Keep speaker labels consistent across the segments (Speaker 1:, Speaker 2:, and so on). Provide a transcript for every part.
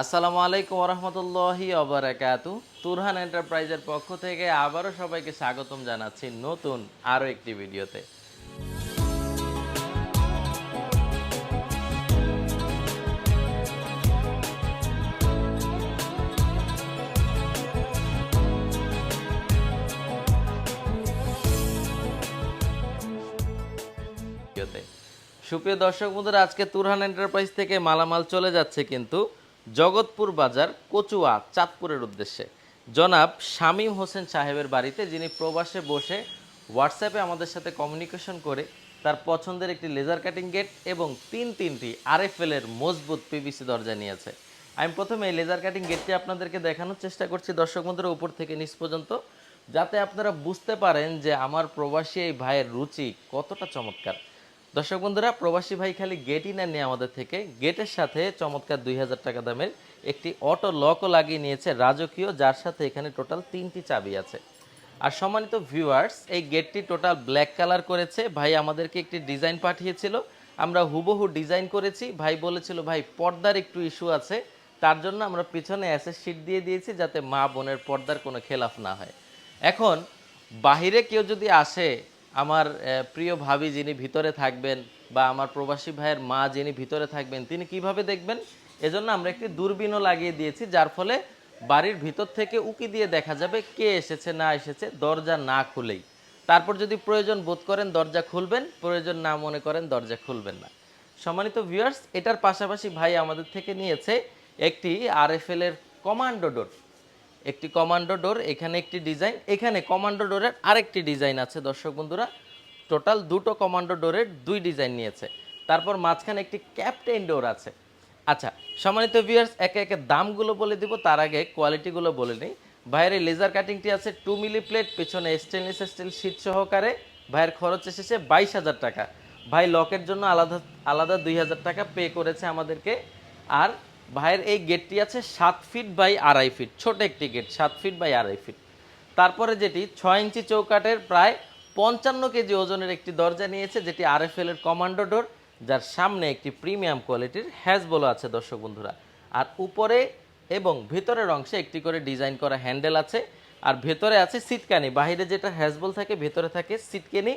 Speaker 1: আসসালামু আলাইকুম রহমতুল্লাহি অবরাকাতু তুরহান এন্টারপ্রাইজের পক্ষ থেকে আবারও সবাইকে স্বাগতম জানাচ্ছি নতুন আরও একটি ভিডিওতে। সুপ্রিয় দর্শক বন্ধুরা, আজকে তুরহান এন্টারপ্রাইজ থেকে মালামাল চলে যাচ্ছে কিন্তু জগৎপুর বাজার, কচুয়া, চাঁদপুরের উদ্দেশ্যে। জনাব শামীম হোসেন সাহেবের বাড়িতে যিনি প্রবাসে বসে হোয়াটসঅ্যাপে আমাদের সাথে কমিউনিকেশন করে, তার পছন্দের একটি লেজার কাটিং গেট এবং তিন তিনটি আরএফএল এর মজবুত পিভিসি দরজা নিয়েছে। আমি প্রথমে লেজার কাটিং গেটটি আপনাদেরকে দেখানোর চেষ্টা করছি দর্শক বন্ধুরা, উপর থেকে নিচ পর্যন্ত, যাতে আপনারা বুঝতে পারেন যে আমার প্রবাসী এই ভাইয়ের রুচি কতটা চমৎকার। দর্শক বন্ধুরা, প্রবাসী ভাই খালি গেটই নেননি আমাদের থেকে। গেটের সাথে চমৎকার দুই হাজার টাকা দামের একটি অটো লকও লাগিয়ে নিয়েছে রাজকীয়, যার সাথে এখানে টোটাল তিনটি চাবি আছে। আর সম্মানিত ভিউয়ার্স এই গেটটি টোটাল ব্ল্যাক কালার করেছে। ভাই আমাদেরকে একটি ডিজাইন পাঠিয়েছিল। আমরা হুবহু ডিজাইন করেছি। ভাই বলেছিল, ভাই, পর্দার একটু ইস্যু আছে। তার জন্য আমরা পিছনে অ্যাসেস শিট দিয়ে দিয়েছি যাতে মা বোনের পর্দার কোনো খেলাফ না হয়। এখন, বাহিরে কেউ যদি আসে আমার প্রিয় ভাবি যিনি ভিতরে থাকবেন বা আমার প্রবাসী ভাইয়ের মা যিনি ভিতরে থাকবেন, তিনি কীভাবে দেখবেন? এজন্য আমরা একটি দূরবীনও লাগিয়ে দিয়েছি, যার ফলে বাড়ির ভিতর থেকে উকি দিয়ে দেখা যাবে কে এসেছে, না এসেছে, দরজা না খুলেই। তারপর যদি প্রয়োজন বোধ করেন, দরজা খুলবেন, প্রয়োজন না মনে করেন, দরজা খুলবেন না। সম্মানিত ভিউয়ার্স এটার পাশাপাশি ভাই আমাদের থেকে নিয়েছে একটি আরএফএল এর কমান্ডো ডোর একটি কমান্ডো ডোর এখানে একটি ডিজাইন এখানে কমান্ডো ডোরের আরেকটি ডিজাইন আছে, দর্শক বন্ধুরা। টোটাল দুটো কমান্ডো ডোরের দুই ডিজাইন নিয়েছে। তারপর মাঝখানে একটি ক্যাপ্টেন ডোর আছে। আচ্ছা সম্মানিত ভিউয়ার্স একে একে দামগুলো বলে দিব, তার আগে কোয়ালিটিগুলো বলে নিই। ভাইয়ের এই লেজার কাটিংটি আছে টু মিলি প্লেট পেছনে স্টেনলেস স্টিল শীট সহকারে। ভাইয়ের খরচ এসেছে বাইশ হাজার টাকা। ভাই লকের জন্য আলাদা আলাদা দুই হাজার টাকা পে করেছে আমাদেরকে। আর ভাইয়ের এই গেটটি আছে সাত ফিট বাই আড়াই ফিট, ছোট একটি গেট, সাত ফিট বাই আড়াই ফিট। তারপরে যেটি ছয় ইঞ্চি চৌকাটের প্রায় পঞ্চান্ন কেজি ওজনের একটি দরজা নিয়েছে, যেটি আরএফএল এর কমান্ডো ডোর, যার সামনে একটি প্রিমিয়াম কোয়ালিটির হ্যাজবলো আছে দর্শক বন্ধুরা। আর উপরে এবং ভেতরের অংশে একটি করে ডিজাইন করা হ্যান্ডেল আছে, আর ভেতরে আছে সিটকানি। বাইরে যেটা হ্যাজবল থাকে, ভেতরে থাকে সিটকানি।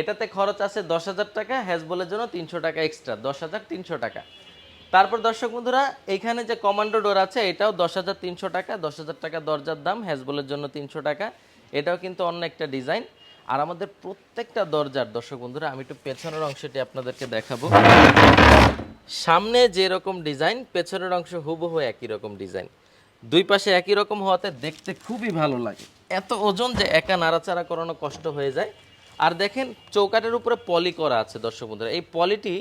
Speaker 1: এটাতে খরচ আছে দশ হাজার টাকা হ্যাজবলের জন্য তিনশো টাকা এক্সট্রা, দশ হাজার তিনশো টাকা। তারপর দর্শক বন্ধুরা, এখানে যে কমান্ডো ডোর আছে, এটাও দশ হাজার তিনশো টাকা, দশ হাজার টাকা দরজার দাম হ্যাজবলের জন্য তিনশো টাকা। এটাও কিন্তু অন্য একটা ডিজাইন। আর আমাদের প্রত্যেকটা দরজার, দর্শক বন্ধুরা, আমি একটু পেছনের অংশটি আপনাদেরকে দেখাবো। সামনে যে রকম ডিজাইন, পেছনের অংশ হুবহু একই রকম ডিজাইন। দুই পাশে একই রকম হওয়াতে দেখতে খুবই ভালো লাগে। এত ওজন যে একা নাড়াচাড়া করানো কষ্ট হয়ে যায়। আর দেখেন, চৌকাটের উপরে পলি করা আছে, দর্শক বন্ধুরা। এই পলিটি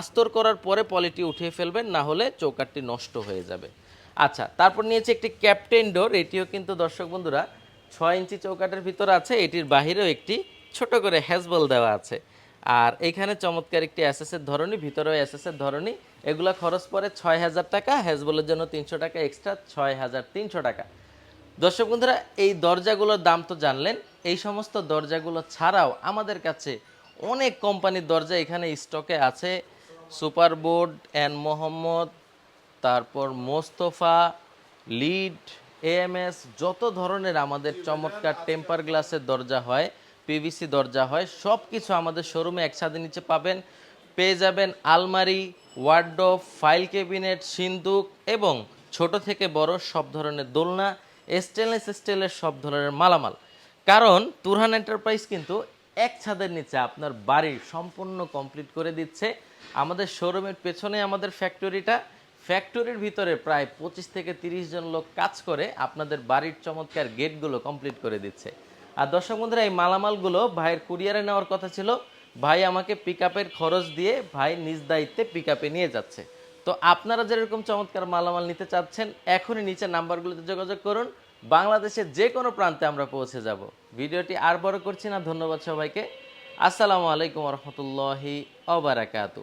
Speaker 1: আস্তর করার পরে পলিটি উঠিয়ে ফেলবেন, না হলে চৌকাটটি নষ্ট হয়ে যাবে। আচ্ছা তারপর নিয়েছে একটি ক্যাপ্টেন ডোর, এটিও কিন্তু দর্শক বন্ধুরা ছয় ইঞ্চি চৌকাটের ভিতর আছে, এটির বাহিরেও একটি ছোট করে হ্যাজবল দেওয়া আছে। আর এখানে চমৎকার একটি অ্যাসেসের ধরনী ভিতরেও অ্যাসেসের ধরনী এগুলা খরচ পড়ে ছয় হাজার টাকা, হ্যাজবলের জন্য তিনশো টাকা এক্সট্রা, ছয় হাজার তিনশো টাকা। দর্শক বন্ধুরা, এই দরজাগুলোর দাম তো জানলেন, এই সমস্ত দরজাগুলো ছাড়াও আমাদের কাছে অনেক কোম্পানির দরজা এখানে স্টকে আছে। সুপার বোর্ড অ্যান্ড মোহাম্মদ, তারপর মোস্তফা, লিড, এএমএস, যত ধরনের আমাদের চমৎকার টেম্পার গ্লাসের দরজা হয়, পিভিসি দরজা হয় সব কিছু আমাদের শোরুমে একসাথে নিচে পাবেন। পেয়ে যাবেন আলমারি ওয়ার্ডোভ ফাইল ক্যাবিনেট, সিন্দুক এবং ছোট থেকে বড় সব ধরনের দোলনা, স্টেনলেস স্টিলের সব ধরনের মালামাল। কারণ তুরহান এন্টারপ্রাইজ কিন্তু এক ছাদের নিচে আপনার বাড়ির সম্পূর্ণ কমপ্লিট করে দিচ্ছে। আমাদের শোরুমের পেছনে আমাদের ফ্যাক্টরিটা ফ্যাক্টরির ভিতরে প্রায় পঁচিশ থেকে তিরিশ জন লোক কাজ করে আপনাদের বাড়ির চমৎকার গেটগুলো কমপ্লিট করে দিচ্ছে। আর দর্শক বন্ধুরা, এই মালামালগুলো ভাইয়ের কুরিয়ারে নেওয়ার কথা ছিল। ভাই আমাকে পিক খরচ দিয়ে ভাই নিজ দায়িত্বে পিক নিয়ে যাচ্ছে। তো আপনারা যেরকম চমৎকার মালামাল নিতে চাচ্ছেন, এখনই নিচে নাম্বারগুলোতে যোগাযোগ করুন। বাংলাদেশের যে কোনো প্রান্তে আমরা পৌঁছে যাব। ভিডিওটি আর বড় করছি না। ধন্যবাদ সবাইকে। আসসালামু আলাইকুম রহমতুল্লাহি অবরাকাতু